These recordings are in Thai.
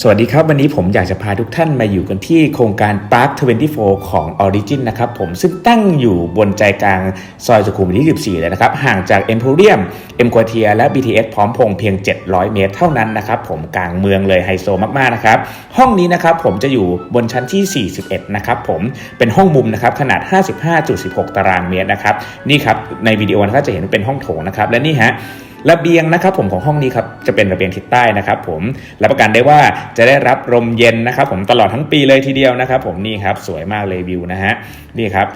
สวัสดีครับ วันนี้ผมอยากจะพาทุกท่านมาอยู่กันที่โครงการ Park 24 ของ Origin นะครับผมซึ่งตั้งอยู่บนใจกลางซอยสุขุมวิท24 เลยนะครับ ห่างจาก Emporium M Quartier และ BTS พร้อมพงเพียง 700 เมตรเท่านั้นนะครับผมกลางเมืองเลยไฮโซมากๆนะครับ ห้องนี้นะครับผมจะอยู่บนชั้นที่ 41 นะครับผมเป็นห้องมุมนะครับขนาด 55.16 ตารางเมตรนะครับนี่ครับในวิดีโอนะครับจะเห็นเป็นห้องโถงนะครับและนี่ฮะ ระเบียงนะครับผมของห้องนี้ครับจะเป็นระเบียงทิศใต้นะครับผมรับประกันได้ว่าจะได้รับลมเย็นนะครับผมตลอดทั้งปีเลยทีเดียวนะครับ ผมนี่ครับสวยมากเลยวิวนะฮะนี่ครับ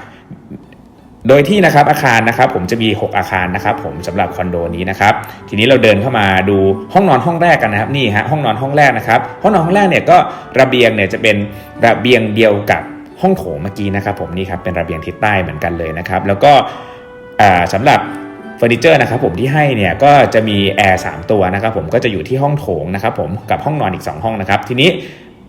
โดยที่นะครับอาคารนะครับผมจะมี 6 อาคารนะครับผมสำหรับคอนโดนี้นะครับทีนี้เราเดินเข้ามาดูห้องนอนห้องแรกกันนะครับนี่ฮะห้องนอนห้องแรกนะครับห้องนอนห้องแรกเนี่ยก็ระเบียงเนี่ยจะเป็นระเบียงเดียวกับห้องโถงเมื่อกี้นะครับผมนี่ครับเป็นระเบียงทิศใต้เหมือนกันเลยนะครับ แล้วก็อ่าสำหรับ เฟอร์นิเจอร์นะครับผมที่ให้เนี่ยก็จะมีแอร์3ตัวนะครับผมก็จะอยู่ที่ห้องโถงนะครับผมกับห้องนอนอีก 2 ห้องนะครับทีนี้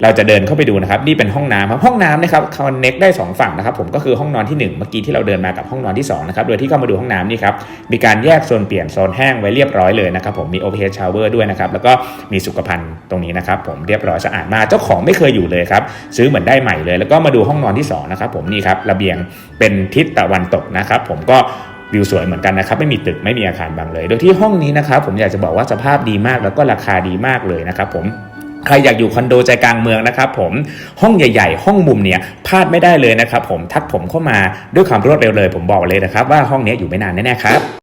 เราจะเดินเข้าไปดูนะครับนี่เป็นห้องน้ำครับห้องน้ำนะครับคอนเน็กได้ 2 ฝั่งนะครับผมก็คือห้องนอนที่ 1 เมื่อกี้ที่เราเดินมากับห้องนอนที่2นะครับโดยที่เข้ามาดูห้องน้ำนี่ครับมีการแยกโซนเปลี่ยนโซนแห้งไว้เรียบร้อยเลยนะครับผมมีโอเพนชาวเวอร์ด้วยนะครับแล้วก็มีสุขภัณฑ์ตรงนี้นะครับผมเรียบร้อยสะอาดมากเจ้าของไม่เคยอยู่เลยครับซื้อเหมือนได้ใหม่เลย แล้วก็มาดูห้องนอนที่สองนะครับผมนี่ครับระเบียงเป็นทิศตะวันตกนะครับผมก็ วิวสวยเหมือนกันนะครับไม่มีตึกไม่มีอาคารบังเลย โดยที่ห้องนี้นะครับผมอยากจะบอกว่าสภาพดีมากแล้วก็ราคาดีมากเลยนะครับผมใครอยากอยู่คอนโดใจกลางเมืองนะครับผมห้องใหญ่ ๆ ห้องมุมเนี่ยพลาดไม่ได้เลยนะครับผมทักผมเข้ามาด้วยความรวดเร็วเลย ผมบอกเลยนะครับว่าห้องนี้อยู่ไม่นานแน่ๆครับ